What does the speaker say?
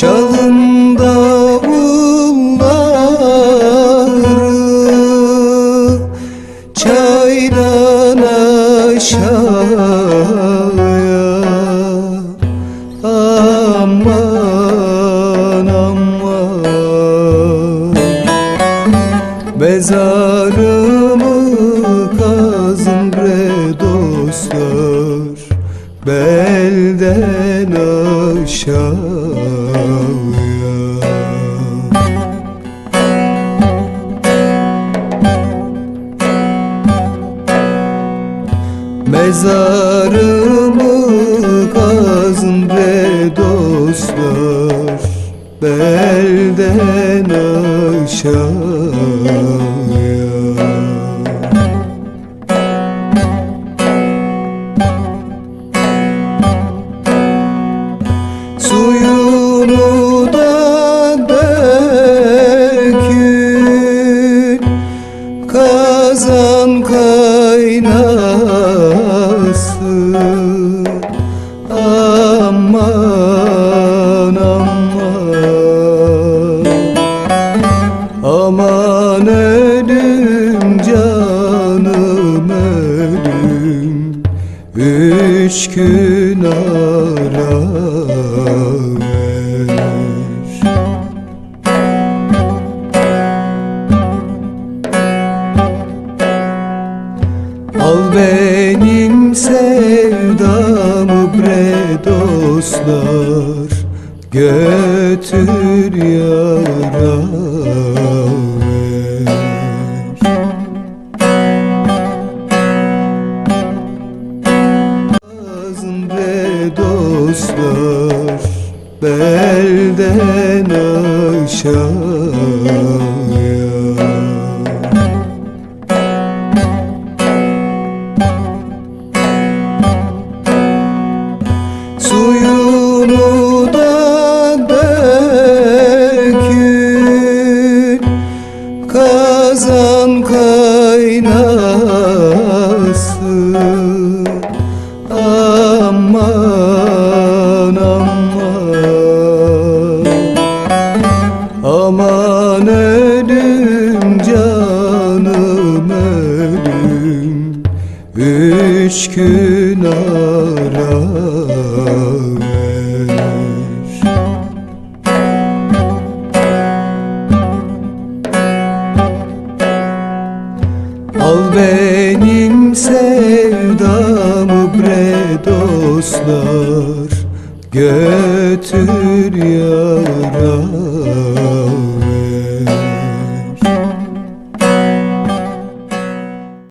Çalın davulları Çaydan aşağıya. Aman aman. Mezarımı kazın bre dostlar Belden aşağıya Mezarımı kazın bre dostlar. Belden aşağıya. Suyunu Aman ölüm canım ölüm. Üç gün ara ver. Al benim sevdamı bre dostlar. Götür yara dostlar Belden aşağıya. Suyunu da dökün Kazan kaynasın. Aman Aman ölüm canım ölüm. Üç gün ara ver. Al benim sevdamı bre dostlar Götür yaram